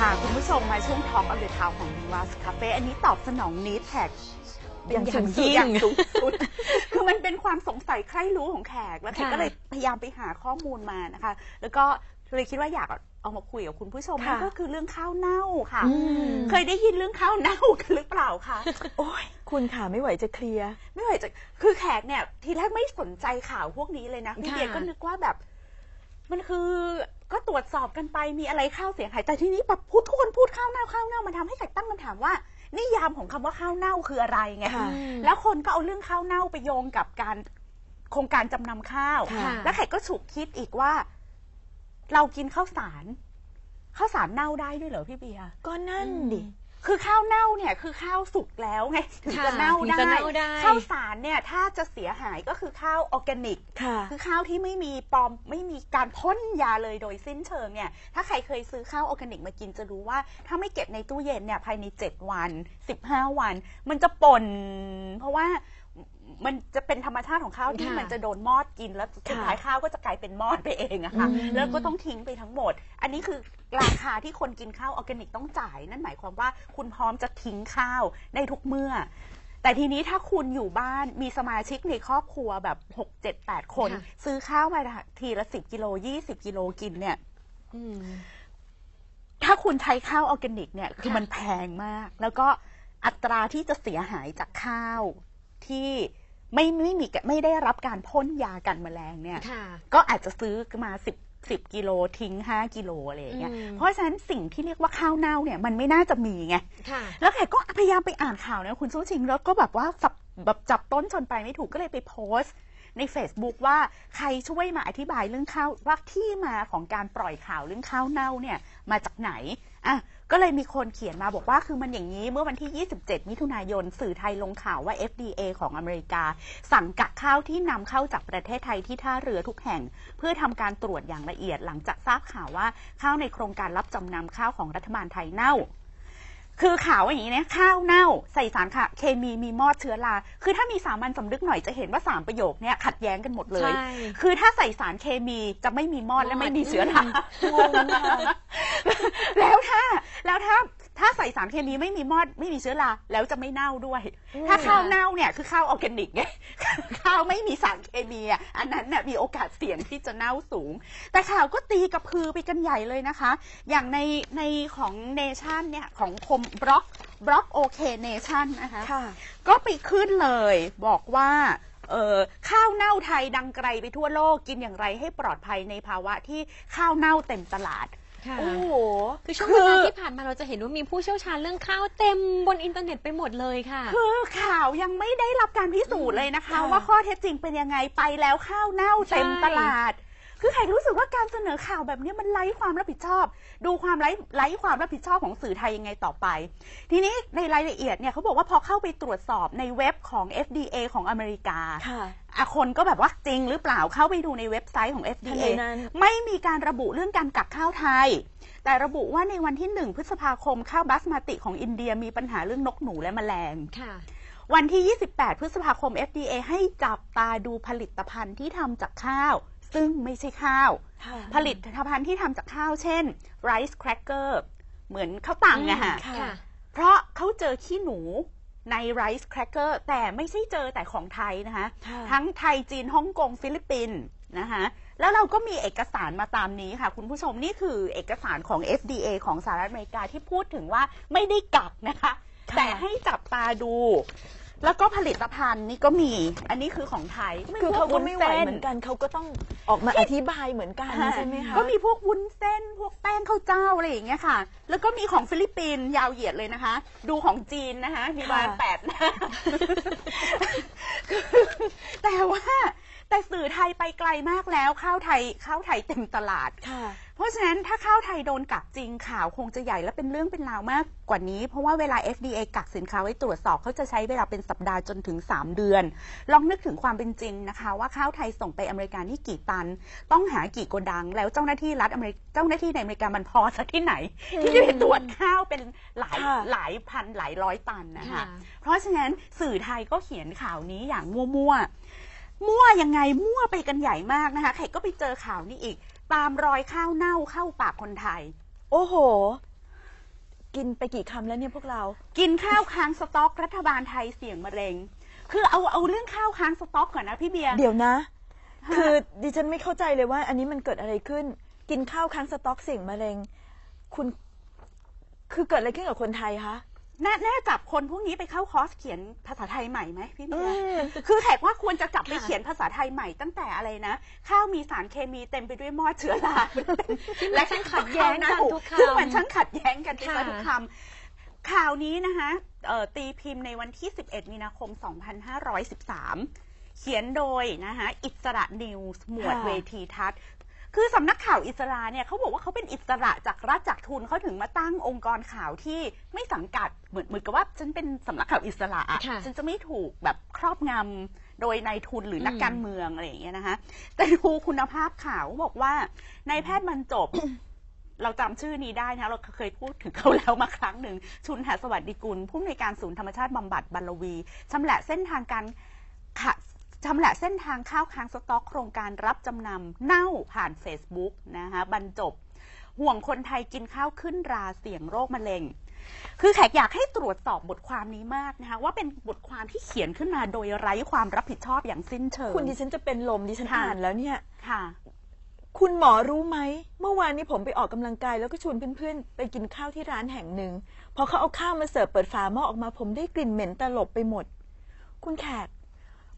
ค่ะคุณผู้ชมมาช่วงทอล์กอ f เด e ทาวของดีวัสคาเฟ่อันนี้ตอบสนองนิดแขกอย่างสูงสูงสุดยิ่งอย่างสูงสุด คือมันเป็นความสงสัยใคร่รู้ของแขก แล้วแขกค่ะก็เลยพยายามไปหาข้อมูลมานะคะ แล้วก็เลยคิดว่าอยากเอามาคุยกับคุณผู้ชมค่ะนั่นก็คือเรื่องข้าวเน่าค่ะอืมเคยได้ยินเรื่องข้าวเน่ากันหรือเปล่าคะโอ้ยคุณค่ะไม่ไหวจะเคลียร์ ไม่ไหวจะคือแขกเนี่ยทีแรกไม่สนใจข่าวพวกนี้เลยนะพี่ค่ะเบียร์ก็นึกว่าแบบ มันคือก็ตรวจสอบกันไปมีอะไรข้าวเสียหายแต่ทีนี้แบบพูดทุกคนพูดข้าวเน่าข้าวเน่ามันทำให้แขกตั้งคำถามว่า นิยามของคำว่าข้าวเน่าคืออะไรไงค่ะแล้วคนก็เอาเรื่องข้าวเน่าไปโยงกับการโครงการจำนำข้าวค่ะแล้วแขกก็ฉุกคิดอีกว่า เรากินข้าวสารข้าวสารเน่าได้ด้วยเหรอพี่เบียร์ก็นั่นดิ คือข้าวเน่าเนี่ยคือข้าวสุกแล้วไงถึงค่ะจะเน่าถึงได้จะเน่าได้ ข้าวสารเนี่ยถ้าจะเสียหายก็คือข้าวออร์แกนิก ค่ะ คือข้าวที่ไม่มีปลอมไม่มีการพ่นยาเลยโดยสิ้นเชิงเนี่ยถ้าใครเคยซื้อข้าวออร์แกนิกมากินจะรู้ว่า ถ้าไม่เก็บในตู้เย็นเนี่ยภายใน 7 วัน 15 วัน มันจะป่นเพราะว่า มันจะเป็นธรรมชาติของข้าวที่ค่ะมันจะโดนมอดกินแล้วสุดท้ายข้าวก็จะกลายเป็นมอดไปเองอะค่ะอืมแล้วก็ต้องทิ้งไปทั้งหมด อันนี้คือราคาที่คนกินข้าวออร์แกนิกต้องจ่าย นั่นหมายความว่าคุณพร้อมจะทิ้งข้าวในทุกเมื่อ แต่ทีนี้ถ้าคุณอยู่บ้านมีสมาชิกในครอบครัวแบบ6 7 8คนค่ะซื้อข้าวมาทีละ10กิโล20กิโลกินเนี่ยอืมถ้าคุณใช้ข้าวออร์แกนิกเนี่ยคือค่ะมันแพงมาก แล้วก็อัตราที่จะเสียหายจากข้าวที่ ไม่ไม่มีไม่ได้รับการพ่นยากันแมลงเนี่ย ค่ะ ก็อาจจะซื้อมาสิบสิบกิโลทิ้งห้ากิโลอะไรอย่างเงี้ย อืม เพราะฉะนั้นสิ่งที่เรียกว่าข้าวเน่าเนี่ยมันไม่น่าจะมีไง ค่ะ แล้วแขกก็พยายามไปอ่านข่าวนะคุณสู้ชิงแล้วก็แบบว่าสับแบบจับต้นชนปลายไม่ถูกก็เลยไปโพสต์ ใน Facebook ว่าใครช่วยมาอธิบายเรื่องข้าวว่าที่มาของการปล่อยข่าวเรื่องข้าวเน่าเนี่ยมาจากไหนอะ ก็เลยมีคนเขียนมาบอกว่าคือมันอย่างนี้เมื่อวันที่ 27 มิถุนายน สื่อไทยลงข่าวว่า FDA ของอเมริกา สั่งกักข้าวที่นำเข้าจากประเทศไทยที่ท่าเรือทุกแห่ง เพื่อทำการตรวจอย่างละเอียดหลังจากทราบข่าวว่าข้าวในโครงการรับจำนำข้าวของรัฐบาลไทยเน่า คือข่าวอย่างนี้นะข้าวเน่าใส่สารค่ะเคมีมีมอดเชื้อราคือถ้ามีสามัญสำนึกหน่อยจะเห็นว่าสามประโยคเนี่ยขัดแย้งกันหมดเลยใช่คือถ้าใส่สารเคมีจะไม่มีมอดและไม่มีเชื้อรางงค่ะแล้วถ้าแล้วถ้า ถ้าใส่สารเคมีไม่มีมอดไม่มีเชื้อราแล้วจะไม่เน่าด้วย ถ้าข้าวเน่าเนี่ยคือข้าวออร์แกนิกไงข้าวไม่มีสารเคมีอะอันนั้นน่ะมีโอกาสเสี่ยงที่จะเน่าสูง แต่ข่าวก็ตีกับพือไปกันใหญ่เลยนะคะ อย่างในในของเนชั่นเนี่ยของคมบล็อกบล็อกโอเคเนชั่นนะคะค่ะก็ไปขึ้นเลยบอกว่าเออข้าวเน่าไทยดังไกลไปทั่วโลกกินอย่างไรให้ปลอดภัยในภาวะที่ข้าวเน่าเต็มตลาด ค่ะโอ้โห คือช่วงคืเวอลาที่ผ่านมาเราจะเห็นว่ามีผู้เชี่ยวชาญเรื่องข้าวเต็มบนอินเทอร์เน็ตไปหมดเลยค่ะ คือข่าวยังไม่ได้รับการพิสูจน์เลยนะคะค่ะว่าข้อเท็จจริงเป็นยังไงไปแล้วข้าวเน่าเต็มใช่ตลาด คือใครรู้สึกว่าการเสนอข่าวแบบนี้มันไร้ความรับผิดชอบ ดูความไร้ไร้ความรับผิดชอบของสื่อไทยยังไงต่อไป ทีนี้ในรายละเอียดเนี่ยเขาบอกว่าพอเข้าไปตรวจสอบในเว็บของ FDA ของอเมริกาค่ะอะคนก็แบบว่าจริงหรือเปล่าเข้าไปดูในเว็บไซต์ของทัน FDA ใดนั้นไม่มีการระบุเรื่องการกักข้าวไทย แต่ระบุว่าในวันที่1พฤษภาคมข้าวบาสมาติของอินเดียมีปัญหาเรื่องนกหนูและแมลงค่ะวันที่ 28 พฤษภาคม FDA ให้จับตาดูผลิตภัณฑ์ที่ทำจากข้าว ซึ่งไม่ใช่ข้าวค่ะผลิตภัณฑ์ที่ทำจากข้าวเช่น rice cracker เหมือนข้าวตังอะฮะค่ะค่ะ เพราะเขาเจอขี้หนูใน rice cracker แต่ไม่ใช่เจอแต่ของไทยนะคะค่ะทั้งไทยจีนฮ่องกงฟิลิปปินส์นะคะแล้วเราก็มีเอกสารมาตามนี้ค่ะ คุณผู้ชมนี่คือเอกสารของ FDA ของสหรัฐอเมริกาที่พูดถึงว่าไม่ได้กักนะคะค่ะแต่ให้จับตาดู แล้วก็ผลิตภัณฑ์นี่ก็มี อันนี้คือของไทยมีคือพวเขาก็วุ้นไม่ไหวส้เหมือนกันเขาก็ต้องออกมาอธิบายเหมือนกันค่ะใช่ไหมคะก็มีพวกวุ้นเส้น พวกแป้งข้าวเจ้าอะไรอย่างเงี้ยค่ะ แล้วก็มีของฟิลิปปินส์ยาวเหยียดเลยนะคะ ดูของจีนนะคะ มีประมาณค่ะแปดหน้าแต่ว่า แต่สื่อไทยไปไกลมากแล้วข้าวไทยข้าวไทยเต็มตลาด ค่ะ เพราะฉะนั้นถ้าข้าวไทยโดนกักจริงข่าวคงจะใหญ่และเป็นเรื่องเป็นราวมากกว่านี้ เพราะว่าเวลา FDA กักสินค้าไว้ตรวจสอบเขาจะใช้เวลาเป็นสัปดาห์จนถึง 3 เดือน ลองนึกถึงความเป็นจริงนะคะ ว่าข้าวไทยส่งไปอเมริกานี่กี่ตัน ต้องหากี่โกดัง แล้วเจ้าหน้าที่รัฐอเมริกเจ้าหน้าที่ในอเมริกามันพอสักที่ไหน ที่จะไปตรวจข้าวเป็นหลายค่ะหลายพันหลายร้อยตันนะคะค่ะเพราะฉะนั้นสื่อไทยก็เขียนข่าวนี้อย่างมั่วๆ มั่วยังไงมั่วไปกันใหญ่มากนะคะใครก็ไปเจอข่าวนี้อีก ตามรอยข้าวเน่าเข้าปากคนไทย โอ้โห กินไปกี่คำแล้วเนี่ยพวกเรา กินข้าวค้างสต็อกรัฐบาลไทยเสี่ยงมะเร็ง คือเอาเอาเรื่องข้าวค้างสต็อกก่อนนะพี่เบียร์เดี๋ยวนะ คือดิฉันไม่เข้าใจเลยว่า อันนี้มันเกิดอะไรขึ้น กินข้าวค้างสต๊อกเสี่ยงมะเร็ง คุณ คือเกิดอะไรขึ้นกับคนไทยคะ น่าน่าจับคนพวกนี้ไปเข้าคอร์สเขียนภาษาไทยใหม่ไหมพี่เบียร์อืมคือแขกว่าควรจะจับไปค่ะเขียนภาษาไทยใหม่ ตั้งแต่อะไรนะ ข้าวมีสารเคมีเต็มไปด้วยมอดเชื้อราที่มันช่างขัดแย้งกันทุกคำซึ่งมันช่างขัดแย้งกันไปซะค่ะทุกคำข่าวนี้นะคะเอ่อตีพิมพ์ในวันที่ 11 มีนาคม 2513 เขียนโดยนะคะอิสระนิวส์หมวดค่ะเวทีทัศน์ คือสำนักข่าวอิสราเนี่ยเขาบอกว่าเขาเป็นอิสระจากรัฐจากทุนเขาถึงมาตั้งองค์กรข่าวที่ไม่สังกัดเหมือนเหมือนกับว่าฉันเป็นสำนักข่าวอิสระอะค่ะ ฉันจะไม่ถูกแบบครอบงำโดยนายทุนหรือนักอืมการเมืองอะไรอย่างเงี้ยนะคะ แต่ดูคุณภาพข่าวบอกว่านายแพทย์บรรจบเราจำชื่อนี้ได้นะเราเคยพูดถึงเขาแล้วมาครั้งหนึ่ง ชุนหาสวัสดิกุลผู้อำนวยการศูนย์ธรรมชาติบำบัดบัลลวีชำแหละเส้นทางการ ขะชำแหละเส้นทางข้าวค้างสต็อกโครงการรับจำนำเน่าผ่าน Facebook นะคะบรรจบ ห่วงคนไทยกินข้าวขึ้นราเสี่ยงโรคมะเร็ง คือแขกอยากให้ตรวจสอบบทความนี้มากนะคะว่าเป็นบทความที่เขียนขึ้นมาโดยไร้ความรับผิดชอบอย่างสิ้นเชิงคุณดิฉันจะเป็นลมดิฉันค่ะอ่านแล้วเนี่ยค่ะ คุณหมอรู้ไหมเมื่อวานนี้ผมไปออกกำลังกายแล้วก็ชวนเพื่อนๆ ไปกินข้าวที่ร้านแห่งหนึ่งพอเขาเอาข้าวมาเสิร์ฟเปิดฝาหม้อออกมาผมได้กลิ่นเหม็นตลบไปหมด คุณแขก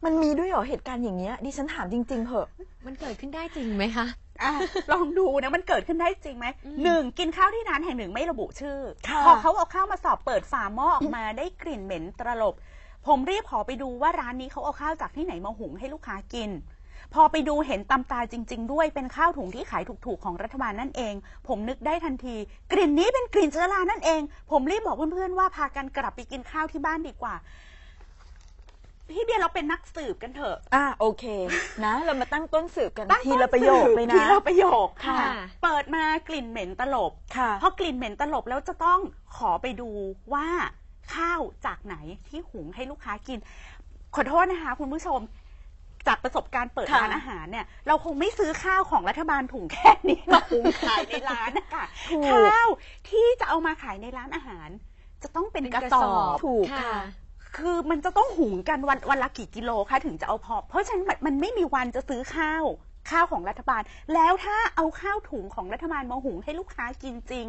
มันมีด้วยเหรอเหตุการณ์อย่างเงี้ยดิฉันถามจริง ๆเหอะ มันเกิดขึ้นได้จริงไหมคะอะลองดูนะมันเกิดขึ้นได้จริงไหมอืมหนึ่งกินข้าวที่ร้านแห่งหนึ่งไม่ระบุชื่อค่ะพอเขาเอาข้าวมาสอบเปิดฝาหม้อออกมาได้กลิ่นเหม็นตลบ ผมรีบขอไปดูว่าร้านนี้เขาเอาข้าวจากที่ไหนมาหุงให้ลูกค้ากิน พอไปดูเห็นตำตาจริง ๆ ด้วยเป็นข้าวถุงที่ขายถูกๆของรัฐบาลนั่นเอง ผมนึกได้ทันที กลิ่นนี้เป็นกลิ่นเชื้อรานั่นเอง ผมรีบบอกเพื่อนๆว่าพากันกลับไปกินข้าวที่บ้านดีกว่า พี่เบียร์เราเป็นนักสืบกันเถอะ อะโอเค นะ เรามาตั้งต้นสืบกันตั้งทีต้นละประโยคสืบเลยทีนะละประโยคค่ะค่ะ เปิดมากลิ่นเหม็นตลบค่ะ พอกลิ่นเหม็นตลบแล้วจะต้องขอไปดูว่าข้าวจากไหนที่หุงให้ลูกค้ากิน ขอโทษนะคะ คุณผู้ชม จากประสบการณ์เปิดค่ะร้านอาหารเนี่ย เราคงไม่ซื้อข้าวของรัฐบาลถุงแค่นี้ มาหุงขายในร้านนะคะถูก ข้าวที่จะเอามาขายในร้านอาหาร จะต้องเป็นกระสอบ ถูกค่ะคื อมันจะต้องหุงกันวันวันละกี่กิโลคะถึงจะเอาพอ เพราะฉะนั้นมันมันไม่มีวันจะซื้อข้าวข้าวของรัฐบาล แล้วถ้าเอาข้าวถุงของรัฐบาลมาหุงให้ลูกค้ากินจริง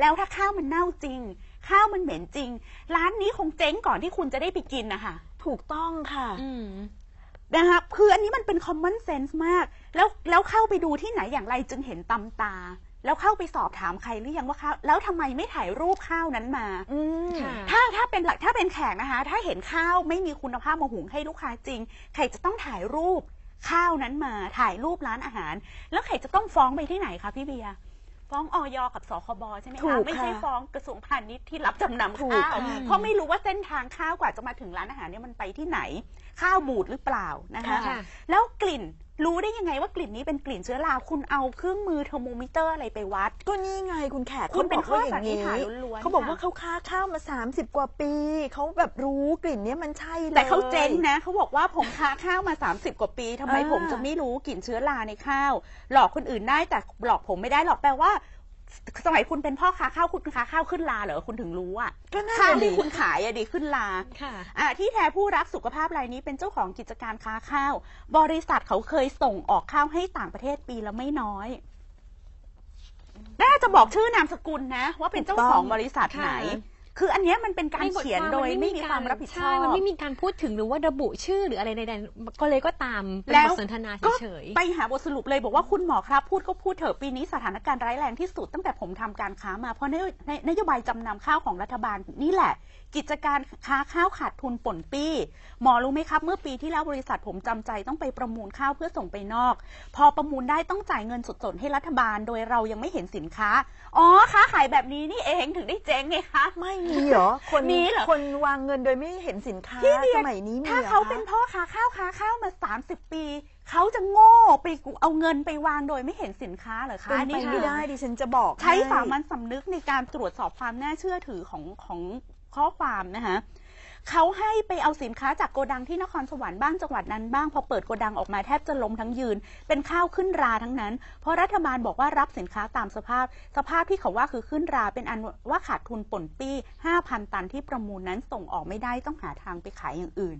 แล้วถ้าข้าวมันเน่าจริง ข้าวมันเหม็นจริง ร้านนี้คงเจ๊งก่อนที่คุณจะได้ไปกินนะคะถูกต้องค่ะอืมนะคะคืออันนี้มันเป็น common sense มาก แล้วแล้วเข้าไปดูที่ไหนอย่างไรจึงเห็นตำตา แล้วเข้าไปสอบถามใครหรือยังว่าข้าวแล้วทำไมไม่ถ่ายรูปข้าวนั้นมาอืมค่ะถ้าถ้าเป็นหลักถ้าเป็นแขกนะคะ ถ้าเห็นข้าวไม่มีคุณภาพมาหุงให้ลูกค้าจริงใครจะต้องถ่ายรูปข้าวนั้นมาถ่ายรูปร้านอาหาร แล้วใครจะต้องฟ้องไปที่ไหนคะพี่เบียร์ฟ้องออยกับสคบใช่ไหมถูคะกไม่ใช่ค่ะฟ้องกระทรวงพาณิชย์ที่รับจำนำถูกข้าวค่ะเพราะไม่รู้ว่าเส้นทางข้าวกว่าจะมาถึงร้านอาหารเนี่ยมันไปที่ไหน ข้าวบูดหรือเปล่านะคะค่ะแล้วกลิ่น รู้ได้ยังไงว่ากลิ่นนี้เป็นกลิ่นเชื้อราคุณเอาเครื่องมือเทอร์โมมิเตอร์อะไรไปวัด ก็นี่ไงคุณแขกคุณเป็นขาบอกว่าอย่างข้อสันนิษฐานล้วนๆเขาบอกว่าค่ะเขาค้าข้าวมา 30 กว่าปี เขาแบบรู้กลิ่นเนี้ยมันใช่เลยแต่เขาเจ๊งนะเขาบอกว่าผมค้าข้าวมา 30 กว่าปีทำไมอ่าผมจะไม่รู้กลิ่นเชื้อราในข้าว หลอกคนอื่นได้แต่หลอกผมไม่ได้หรอกแปลว่า สมัยคุณเป็นพ่อค้าข้าวคุณค้าข้าวขึ้นลาเหรอคุณถึงรู้อะก็น่าข้าวจะที่ดีคุณขายอะดีขึ้นลาค่ะอ่าที่แท้ผู้รักสุขภาพรายนี้เป็นเจ้าของกิจการค้าข้าว บริษัทเขาเคยส่งออกข้าวให้ต่างประเทศปีละไม่น้อยน่าจะบอกชื่อนามสกุลนะ ว่าเป็นเจ้าของบริษัทไหน ค่ะคืออันเนี้ยมันเป็นการในบทเขียนโดยไม่มีความรับผิดชอใช่บมันไม่มีการพูดถึงหรือว่าระบุชื่อหรืออะไรใดๆก็เลยก็ตามเป็นแล้วบทสนทนาก็เฉยไปหาบทสรุปเลยบอกว่าคุณหมอครับ พูดก็พูดเถอะปีนี้สถานการณ์ร้ายแรงที่สุดตั้งแต่ผมทำการค้ามาเพราะนโยในนโยบายจำนำข้าวของรัฐบาลนี่แหละ กิจการค้าข้าวขาดทุนป่นปี้ หมอรู้ไหมครับ เมื่อปีที่แล้วบริษัทผมจำใจต้องไปประมูลข้าวเพื่อส่งไปนอก พอประมูลได้ต้องจ่ายเงินสดๆให้รัฐบาล โดยเรายังไม่เห็นสินค้าอ๋อค้าขายแบบนี้นี่เองถึงได้เจ๊งไงคะไม่มีเหรอ คนมีเหรอ คนวางเงินโดยไม่เห็นสินค้าพี่เบียสร์มัยนี้มีถ้าหรอเขาคะเป็นพ่อค้าข้าวค้าข้าวมา 30 ปี เขาจะโง่ไปเอาเงินไปวางโดยไม่เห็นสินค้าเหรอคะเป็นอันไปนี้ไม่ได้ดิฉันจะบอกใช้ห้ สามัญสำนึกในการตรวจสอบความน่าเชื่อถือของของข้อความนะคะ เขาให้ไปเอาสินค้าจากโกดังที่นครสวรรค์บ้างจังหวัดนั้นบ้างพอเปิดโกดังออกมาแทบจะล้มทั้งยืน เป็นข้าวขึ้นราทั้งนั้น เพราะรัฐบาลบอกว่ารับสินค้าตามสภาพ สภาพที่เขาว่าคือขึ้นราเป็นอันว่าขาดทุนป่นปี้ 5,000 ตันที่ประมูลนั้นส่งออกไม่ได้ต้องหาทางไปขายอย่างอื่น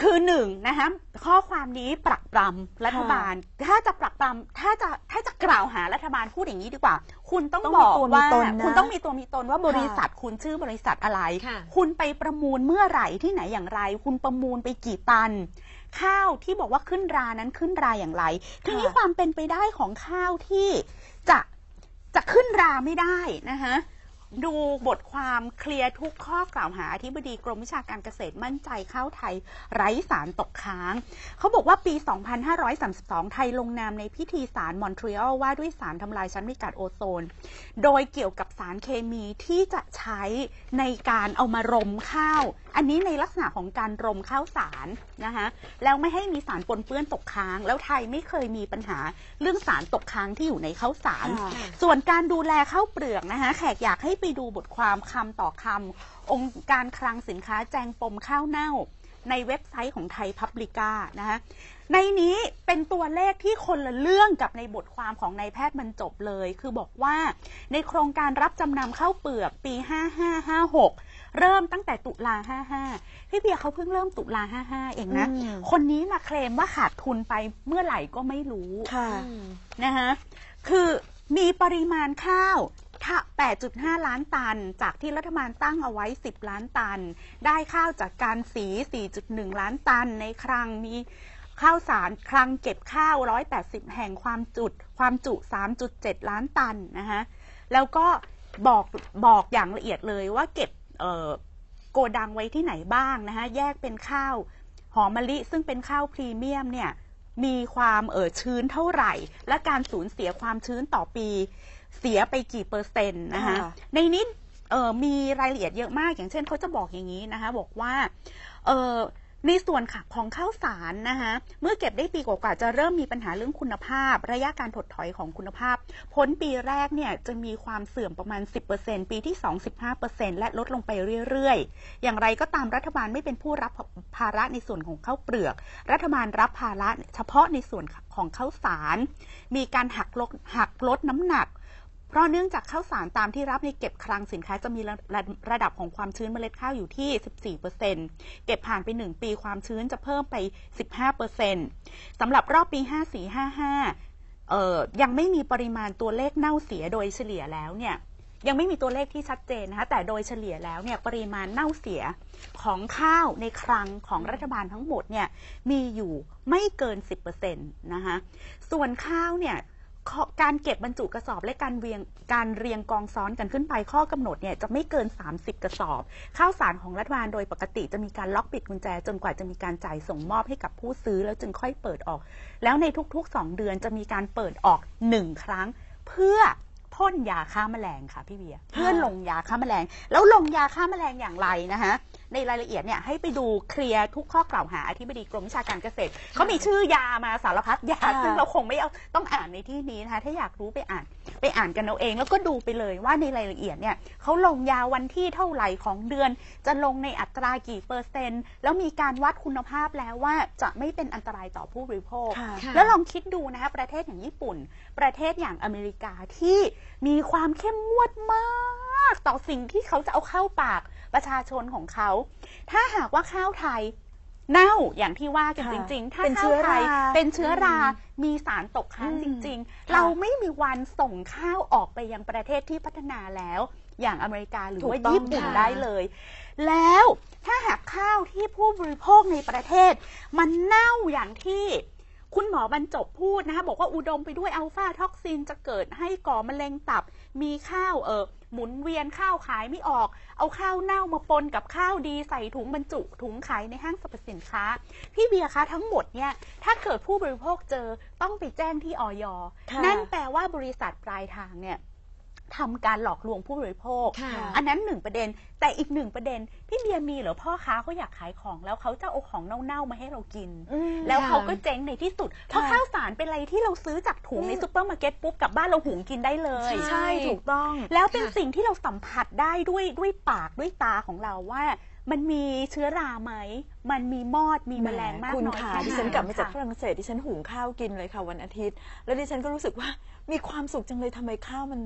คือหนึ่งนะคะข้อความนี้ปรักปรำรัฐบาล ถ้าจะปรักปรำถ้าจะถ้าจะกล่าวหารัฐบาลพูดอย่างนี้ดีกว่า คุณต้องต้องบมีอกตัวมีว่าตนนะคุณต้องมีตัวมีตนว่าบริษัทคุณชื่อบริษัทอะไร ค่ะคุณไปประมูลเมื่อไหร่ที่ไหนอย่างไร คุณประมูลไปกี่ตัน ข้าวที่บอกว่าขึ้นรานั้นขึ้นราอย่างไรทีนี้ความเป็นไปได้ของข้าวที่จะจะขึ้นราไม่ได้นะคะ ดูบทความเคลียร์ทุกข้อกล่าวหาอธิบดีกรมวิชาการเกษตรมั่นใจข้าวไทย ไร้สารตกค้าง เขาบอกว่าปี 2532 ไทยลงนามในพิธีสารมอนทรีออลว่าด้วยสารทำลายชั้นบรรยากาศโอโซน โดยเกี่ยวกับสารเคมีที่จะใช้ในการเอามารมข้าว อันนี้ในลักษณะของการรมข้าวสารนะคะแล้วไม่ให้มีสารปนเปื้อนตกค้าง แล้วไทยไม่เคยมีปัญหาเรื่องสารตกค้างที่อยู่ในข้าวสารค่ะส่วนการดูแลข้าวเปลือกนะคะแขกอยากให้ไปดูบทความคำต่อคำองค์การคลังสินค้าแจงปมข้าวเน่า ในเว็บไซต์ของไทยพับลิก้านะคะในนี้เป็นตัวเลขที่คนละเรื่องกับในบทความของนายแพทย์บรรจบเลย คือบอกว่าในโครงการรับจำนำข้าวเปลือกปี 5556 เริ่มตั้งแต่ตุลา 55 พี่เบียร์เขาเพิ่งเริ่มตุลา 55 เองนะอืมคนนี้มาเคลมว่าขาดทุนไปเมื่อไหร่ก็ไม่รู้ ค่ะอืมนะคะคือมีปริมาณข้าว ถ้า 8.5 ล้านตัน จากที่รัฐบาลตั้งเอาไว้ 10 ล้านตัน ได้ข้าวจากการสี 4.1 ล้านตัน ในคลังมีข้าวสารคลังเก็บข้าว 180 แห่งความจุด ความจุ 3.7 ล้านตันนะคะแล้วก็บอกบอกอย่างละเอียดเลยว่าเก็บโกดังไว้ที่ไหนบ้างนะคะแยกเป็นข้าวหอมมะลิซึ่งเป็นข้าวพรีเมียมเนี่ยมีความเอ่อชื้นเท่าไหร่ และการสูญเสียความชื้นต่อปี เสียไปกี่เปอร์เซ็นต์นะคะค่ะในนี้เอ่อมีรายละเอียดเยอะมาก อย่างเช่นเขาจะบอกอย่างนี้นะคะบอกว่าเอ่อในส่วนค่ะของข้าวสารนะคะเมื่อเก็บได้ปีกว่าๆจะเริ่มมีปัญหาเรื่องคุณภาพ ระยะการถดถอยของคุณภาพ พ้นปีแรกเนี่ยจะมีความเสื่อมประมาณ 10%ปีที่ 2 15%และลดลงไปเรื่อยๆ อย่างไรก็ตามรัฐบาลไม่เป็นผู้รับภาระในส่วนของข้าวเปลือก รัฐบาลรับภาระเฉพาะในส่วนของข้าวสาร มีการหักลดหักลดน้ำหนัก เพราะเนื่องจากข้าวสารตามที่รับในเก็บคลังสินค้าจะมีระระระดับของความชื้นเมล็ดข้าวอยู่ที่ 14%เก็บผ่านไป 1 ปีความชื้นจะเพิ่มไป 15%สำหรับรอบปี 5455เอ่อยังไม่มีปริมาณตัวเลขเน่าเสียโดยเฉลี่ยแล้วเนี่ยยังไม่มีตัวเลขที่ชัดเจนนะคะแต่โดยเฉลี่ยแล้วเนี่ยปริมาณเน่าเสียของข้าวในคลังของรัฐบาลทั้งหมดเนี่ยมีอยู่ไม่เกิน 10%นะคะส่วนข้าวเนี่ย การเก็บบรรจุกระสอบและการเรียงการเรียงกองซ้อนกันขึ้นไปข้อกำหนดเนี่ยจะไม่เกิน 30 กระสอบ ข้าวสารของรัฐบาลโดยปกติจะมีการล็อกปิดกุญแจ จนกว่าจะมีการจ่ายส่งมอบให้กับผู้ซื้อแล้วจึงค่อยเปิดออก แล้วในทุกๆ 2 เดือนจะมีการเปิดออก 1 ครั้ง เพื่อพ่นยาฆ่าแมลงค่ะพี่เบียเพื่อลงยาฆ่าแมลง แล้วลงยาฆ่าแมลงอย่างไรนะคะ ในรายละเอียดเนี่ยให้ไปดูเคลียร์ทุกข้อกล่าวหาอธิบดีกรมวิชาการเกษตรเขามีชื่อยามาสารพัดยาค่ะซึ่งเราคงไม่เอาต้องอ่านในที่นี้นะคะถ้าอยากรู้ไปอ่านไปอ่านกันเอาเอง แล้วก็ดูไปเลยว่าในรายละเอียดเนี่ยเขาลงยาวันที่เท่าไหร่ของเดือน จะลงในอัตรากี่เปอร์เซ็นต์ แล้วมีการวัดคุณภาพแล้วว่าจะไม่เป็นอันตรายต่อผู้บริโภคค่ะค่ะแล้วลองคิดดูนะคะประเทศอย่างญี่ปุ่น ประเทศอย่างอเมริกาที่มีความเข้มงวดมาก ต่อสิ่งที่เขาจะเอาเข้าปากประชาชนของเขา ถ้าหากว่าข้าวไทยเน่าอย่างที่ว่ากันค่ะจริง ๆ ถ้าเป็นข้าวไทยเชื้อราเป็นเชื้อราอืมมีสารตกค้างอืมจริงๆค่ะเราไม่มีวันส่งข้าวออกไปยังประเทศที่พัฒนาแล้ว อย่างอเมริกาหรือถูกว่าต้องญี่ปุ่นค่ะได้เลย แล้วถ้าหากข้าวที่ผู้บริโภคในประเทศ มันเน่าอย่างที่ คุณหมอบรรจบพูดนะคะบอกว่าอุดมไปด้วยอัลฟาท็อกซินจะเกิดให้ก่อมะเร็งตับ มีข้าวเออหมุนเวียนข้าวขายไม่ออก เอาข้าวเน่ามาปนกับข้าวดีใส่ถุงบรรจุถุงขายในห้างสรรพสินค้า พี่เบียร์คะทั้งหมดเนี่ยถ้าเกิดผู้บริโภคเจอต้องไปแจ้งที่ออยค่ะนั่นแปลว่าบริษัทปลายทางเนี่ย ทำการหลอกลวงผู้บริโภค ค่ะ อันนั้นหนึ่งประเด็น แต่อีกหนึ่งประเด็น พี่เบียร์มีเหรือพ่อค้าเขาอยากขายของ แล้วเขาจะเอาของเน่าๆมาให้เรากิน อืม แล้วเขาค่ะก็เจ๊งในที่สุด เพราะค่ะข้าวสารเป็นอะไรที่เราซื้อจากถุงในอืมซูเปอร์มาร์เก็ตปุ๊บกลับบ้านเราหุงกินได้เลยใช่ใช่ ถูกต้อง แล้วเป็นค่ะ สิ่งที่เราสัมผัสได้ด้วยด้วยปากด้วยตาของเราว่า มันมีเชื้อราไหม มันมีมอดมีแมลงมากคุณน้อยค่ะแค่ไหนดิฉันกลับมาจากฝค่ะ รั่งเศสดิฉันหุงข้าวกินเลยค่ะวันอาทิตย์ แล้วดิฉันก็รู้สึกว่ามีความสุขจังเลยทำไมข้าวมัน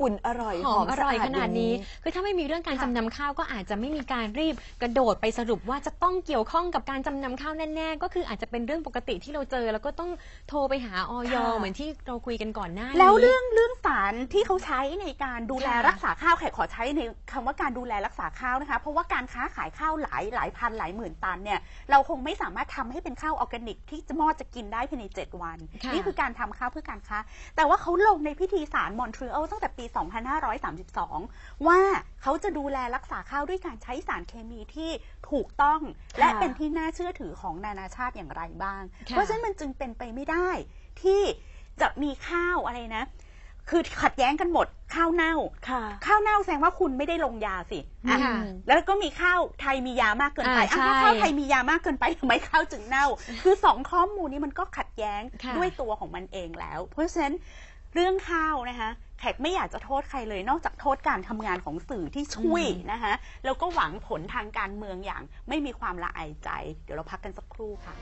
อุ่นอร่อยหอมอร่อยสะขนาดนี้อย่งคือถ้าไม่มีเรื่องการค่ะจำนำข้าวก็อาจจะไม่มีการรีบกระโดดไปสรุปว่าจะต้องเกี่ยวข้องกับการจำนำข้าวแน่ๆ ก็คืออาจจะเป็นเรื่องปกติที่เราเจอ แล้วก็ต้องโทรไปหาออยค่ะ เหมือนที่เราคุยกันก่อนหน้านี้ แล้วเรื่องเรื่องสารที่เขาใช้ในการดูแลค่ะ รักษาข้าวแขกขอใช้ในคำว่าการดูแลรักษาข้าวนะคะ เพราะว่าการค้าขายข้าวหลายหลายพันหลายหมื่นตันเนี่ยเราคงไม่สามารถทำให้เป็นข้าวออร์แกนิก ที่จะมอดจะกินได้ภายใน 7 วัน ค่ะ นี่คือการทำข้าวเพื่อการค้า แต่ว่าเขาลงในพิธีสารมอนทรีออลตั้งแต่ปี2532 ว่าเขาจะดูแลรักษาข้าวด้วยการใช้สารเคมีที่ถูกต้อง และเป็นที่น่าเชื่อถือของนานาชาติอย่างไรบ้างค่ะเพราะฉะนั้นมันจึงเป็นไปไม่ได้ ที่จะมีข้าวอะไรนะ คือขัดแย้งกันหมดข้าวเน่าค่ะข้าวเน่าแสดงว่าคุณไม่ได้ลงยาสิอะค่ะแล้วก็มีข้าวไทยมียามากเกินไปอ่าอะถ้าใช่ข้าวไทยมียามากเกินไปทำไมข้าวจึงเน่า คือสองข้อมูลนี้มันก็ขัดแย้งค่ะด้วยตัวของมันเองแล้ว เพราะฉะนั้น เรื่องข้าวนะคะแขกไม่อยากจะโทษใครเลย นอกจากโทษการทำงานของสื่อที่ช่วยนะคะแล้วก็หวังผลทางการเมืองอย่างไม่มีความละอายใจ เดี๋ยวเราพักกันสักครู่ค่ะ